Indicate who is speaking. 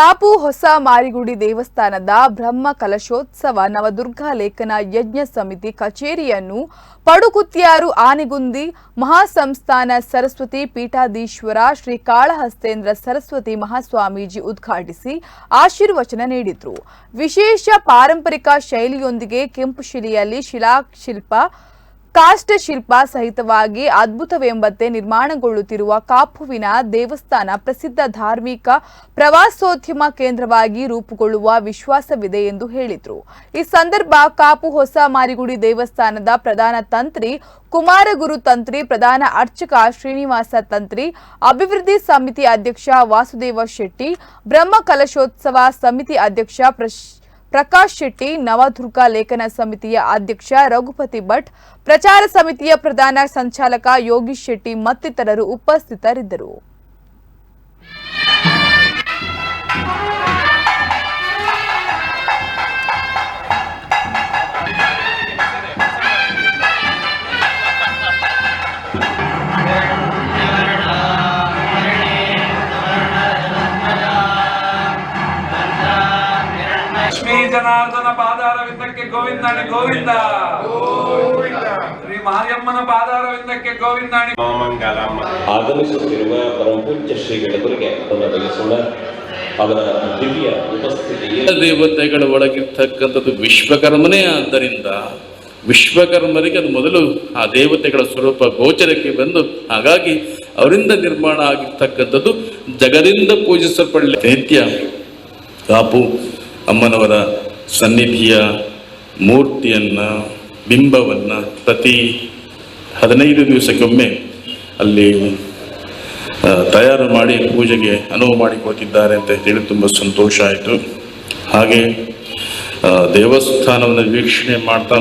Speaker 1: ಕಾಪು ಹೊಸ ಮಾರಿಗುಡಿ ದೇವಸ್ಥಾನದ ಬ್ರಹ್ಮ ಕಲಶೋತ್ಸವ ನವದುರ್ಗಾ ಲೇಖನ ಯಜ್ಞ ಸಮಿತಿ ಕಚೇರಿಯನ್ನು ಪಡುಕುತ್ತಿಯಾರು ಆನೆಗುಂದಿ ಮಹಾಸಂಸ್ಥಾನ ಸರಸ್ವತಿ ಪೀಠಾಧೀಶ್ವರ ಶ್ರೀ ಕಾಳಹಸ್ತೇಂದ್ರ ಸರಸ್ವತಿ ಮಹಾಸ್ವಾಮೀಜಿ ಉದ್ಘಾಟಿಸಿ ಆಶೀರ್ವಚನ ನೀಡಿದರು. ವಿಶೇಷ ಪಾರಂಪರಿಕ ಶೈಲಿಯೊಂದಿಗೆ ಕೆಂಪು ಶಿಲೆಯಲ್ಲಿ ಶಿಲಾಶಿಲ್ಪ ಕಾಷ್ಟಶಿಲ್ಪ ಸಹಿತವಾಗಿ ಅದ್ಭುತವೆಂಬಂತೆ ನಿರ್ಮಾಣಗೊಳ್ಳುತ್ತಿರುವ ಕಾಪುವಿನ ದೇವಸ್ಥಾನ ಪ್ರಸಿದ್ಧ ಧಾರ್ಮಿಕ ಪ್ರವಾಸೋದ್ಯಮ ಕೇಂದ್ರವಾಗಿ ರೂಪುಗೊಳ್ಳುವ ವಿಶ್ವಾಸವಿದೆ ಎಂದು ಹೇಳಿದರು. ಈ ಸಂದರ್ಭ ಕಾಪು ಹೊಸ ಮಾರಿಗುಡಿ ದೇವಸ್ಥಾನದ ಪ್ರಧಾನ ತಂತ್ರಿ, ಕುಮಾರಗುರು ತಂತ್ರಿ, ಪ್ರಧಾನ ಅರ್ಚಕ ಶ್ರೀನಿವಾಸ ತಂತ್ರಿ, ಅಭಿವೃದ್ಧಿ ಸಮಿತಿ ಅಧ್ಯಕ್ಷ ವಾಸುದೇವ ಶೆಟ್ಟಿ, ಬ್ರಹ್ಮ ಕಲಶೋತ್ಸವ ಸಮಿತಿ ಅಧ್ಯಕ್ಷ ಪ್ರಶ್ ಪ್ರಕಾಶ್ ಶೆಟ್ಟಿ, ನವದುರ್ಗ ಲೇಖನ ಸಮಿತಿಯ ಅಧ್ಯಕ್ಷ ರಘುಪತಿ ಭಟ್, ಪ್ರಚಾರ ಸಮಿತಿಯ ಪ್ರಧಾನ ಸಂಚಾಲಕ ಯೋಗೀಶ್ ಶೆಟ್ಟಿ ಮತ್ತಿತರರು ಉಪಸ್ಥಿತರಿದ್ದರು.
Speaker 2: ಲಕ್ಷ್ಮೀ ಜನಾರ್ದನ ಪಾದಾರವಿಂದಕ್ಕೆ ಗೋವಿಂದಾಣಿ ಗೋವಿಂದ. ಶ್ರೀ ಮಾರಿಯಮ್ಮನ ಪಾದಾರವಿಂದಕ್ಕೆ ಗೋವಿಂದಾಣಿ.
Speaker 3: ಆಗಮಿಸುತ್ತಿರುವ ಪರಮಪೂಜ್ಯ ಶ್ರೀಗಳವರಿಗೆ ಅದನ್ನು ಬಯಸೋಣ ಅವರ ದಿವ್ಯ ಉಪಸ್ಥಿತಿಯಲ್ಲಿ
Speaker 4: ದೇವತೆಗಳ ಒಳಗಿರ್ತಕ್ಕಂಥದ್ದು ವಿಶ್ವಕರ್ಮನೇ ಆದ್ದರಿಂದ ವಿಶ್ವಕರ್ಮರಿಗೆ ಅದು ಮೊದಲು ಆ ದೇವತೆಗಳ ಸ್ವರೂಪ ಗೋಚರಕ್ಕೆ ಬಂದು ಹಾಗಾಗಿ ಅವರಿಂದ ನಿರ್ಮಾಣ ಆಗಿರ್ತಕ್ಕಂಥದ್ದು ಜಗದಿಂದ ಪೂಜಿಸಲ್ಪಡಲಿ. ನಿತ್ಯ. ಕಾಪು. ಅಮ್ಮನವರ ಸನ್ನಿಧಿಯ ಮೂರ್ತಿಯನ್ನ, ಬಿಂಬವನ್ನು ಪ್ರತಿ ಹದಿನೈದು ದಿವಸಕ್ಕೊಮ್ಮೆ ಅಲ್ಲಿ ತಯಾರು ಮಾಡಿ ಪೂಜೆಗೆ ಅನುವು ಮಾಡಿಕೊಟ್ಟಿದ್ದಾರೆ ಅಂತ ಹೇಳಿ ತುಂಬ ಸಂತೋಷ ಆಯಿತು. ಹಾಗೆ ದೇವಸ್ಥಾನವನ್ನು ವೀಕ್ಷಣೆ ಮಾಡ್ತಾ